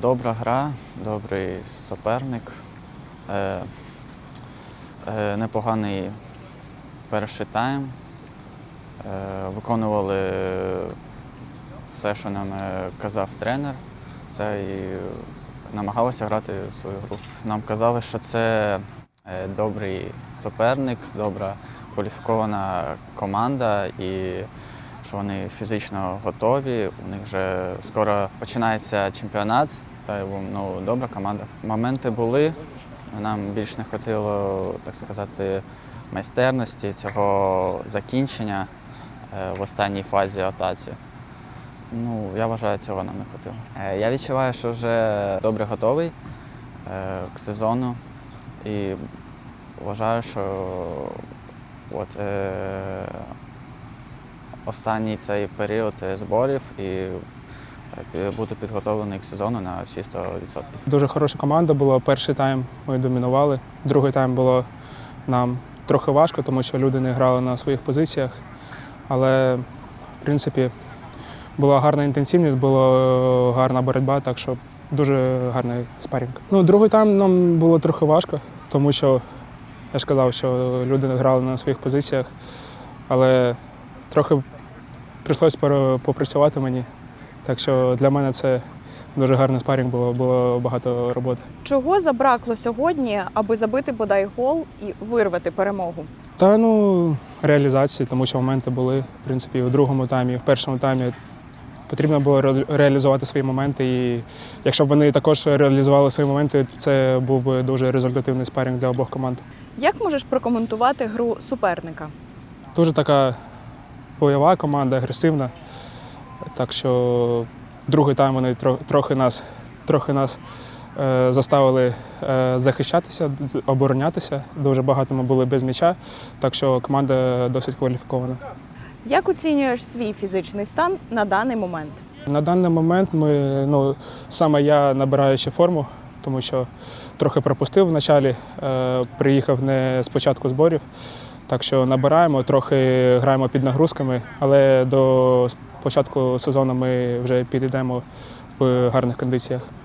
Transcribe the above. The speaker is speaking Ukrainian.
Добра гра, добрий суперник, е, е, непоганий перший тайм. Е, виконували все, що нам е, казав тренер, та й намагалися грати свою гру. Нам казали, що це е, добрий суперник, добра кваліфікована команда і що вони фізично готові. У них вже скоро починається чемпіонат, та ну, добра команда. Моменти були. Нам більш не хотіло, так сказати, майстерності цього закінчення е, в останній фазі атаці. Ну, я вважаю, цього нам не хотіло. Е, Я відчуваю, що вже добре готовий е, к сезону і вважаю, що от, останній цей період зборів і бути підготовлений к сезону на всі 100%. Дуже хороша команда була. Перший тайм ми домінували. Другий тайм було нам трохи важко, тому що люди не грали на своїх позиціях. Але, в принципі, була гарна інтенсивність, була гарна боротьба, так що дуже гарний спарінг. Ну, другий тайм нам було трохи важко, тому що я ж казав, що люди не грали на своїх позиціях, але трохи прийшлось пере- попрацювати мені. Так що для мене це дуже гарний спарінг було, було багато роботи. Чого забракло сьогодні, аби забити бодай гол і вирвати перемогу? Та ну реалізації, тому що моменти були, в принципі, у другому таймі, в першому таймі потрібно було реалізувати свої моменти. І якщо б вони також реалізували свої моменти, то це був би дуже результативний спарінг для обох команд. Як можеш прокоментувати гру суперника? Дуже така бойова команда, агресивна. Так що другий тайм вони трохи нас, трохи нас е, заставили е, захищатися, оборонятися. Дуже багато ми були без м'яча, так що команда досить кваліфікована. Як оцінюєш свій фізичний стан на даний момент? На даний момент ми, ну, саме я набираю ще форму, тому що трохи пропустив в началі, е, приїхав не з початку зборів. Так що набираємо, трохи граємо під нагрузками, але до початку сезону ми вже підійдемо в гарних кондиціях.